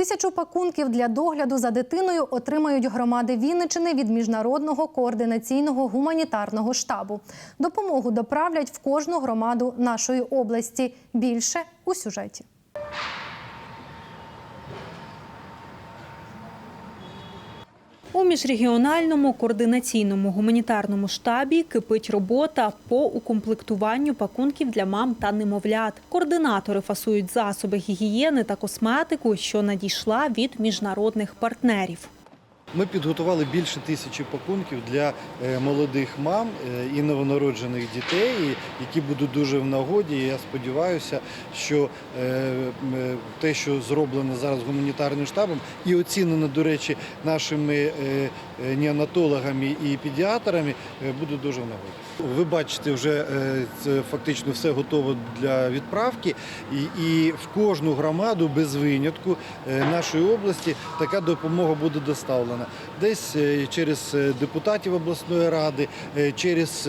Тисячу пакунків для догляду за дитиною отримають громади Вінничини від міжнародного координаційного гуманітарного штабу. Допомогу доправлять в кожну громаду нашої області. Більше у сюжеті. У міжрегіональному координаційному гуманітарному штабі кипить робота по укомплектуванню пакунків для мам та немовлят. Координатори фасують засоби гігієни та косметику, що надійшла від міжнародних партнерів. Ми підготували більше тисячі пакунків для е, молодих мам е, і новонароджених дітей, які будуть дуже в нагоді. Я сподіваюся, що е, те, що зроблено зараз гуманітарним штабом, і оцінено, до речі, нашими неонатологами і педіатрами, буде дуже в нагоді. Ви бачите, вже це фактично все готово для відправки, і, в кожну громаду без винятку нашої області така допомога буде доставлена. Десь е, через е, депутатів обласної ради, е, через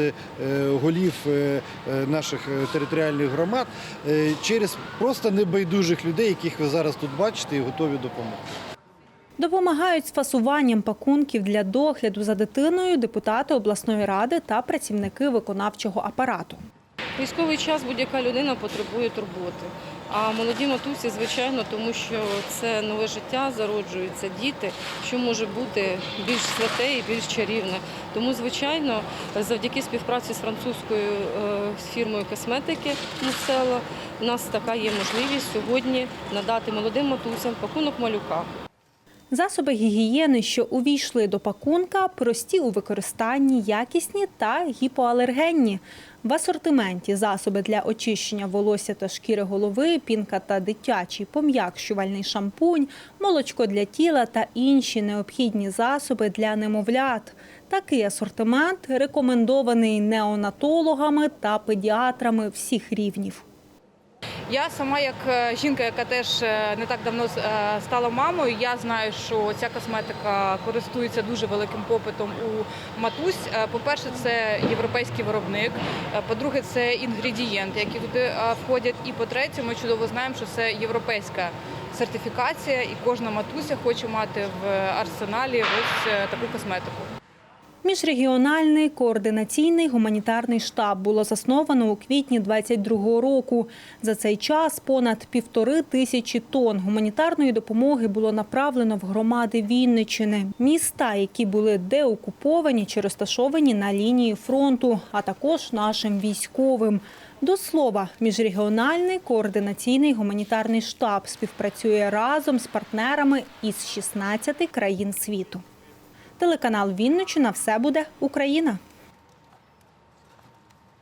голів наших територіальних громад, через просто небайдужих людей, яких ви зараз тут бачите, і готові допомогти. Допомагають з фасуванням пакунків для догляду за дитиною депутати обласної ради та працівники виконавчого апарату. Військовий час будь-яка людина потребує турботи. А молоді матусі, звичайно, тому що це нове життя, зароджуються діти, що може бути більш святе і більш чарівне. Тому, звичайно, завдяки співпраці з французькою е, фірмою косметики Мусела, у нас така є можливість сьогодні надати молодим матусям пакунок малюка. Засоби гігієни, що увійшли до пакунка, прості у використанні, якісні та гіпоалергенні. В асортименті засоби для очищення волосся та шкіри голови, пінка та дитячий пом'якшувальний шампунь, молочко для тіла та інші необхідні засоби для немовлят. Такий асортимент рекомендований неонатологами та педіатрами всіх рівнів. Я сама, як е, жінка, яка теж е, не так давно е, стала мамою, я знаю, що ця косметика користується дуже великим попитом у матусь. По-перше, це європейський виробник. По-друге, це інгредієнти, які туди входять. І по-третє, ми чудово знаємо, що це європейська сертифікація, і кожна матуся хоче мати в арсеналі ось таку косметику. Міжрегіональний координаційний гуманітарний штаб було засновано у квітні 22-го року. За цей час понад півтори тисячі тонн гуманітарної допомоги було направлено в громади Вінничини, міста, які були деокуповані чи розташовані на лінії фронту, а також нашим військовим. До слова, міжрегіональний координаційний гуманітарний штаб співпрацює разом з партнерами із 16 країн світу. Телеканал Вінничина все буде Україна.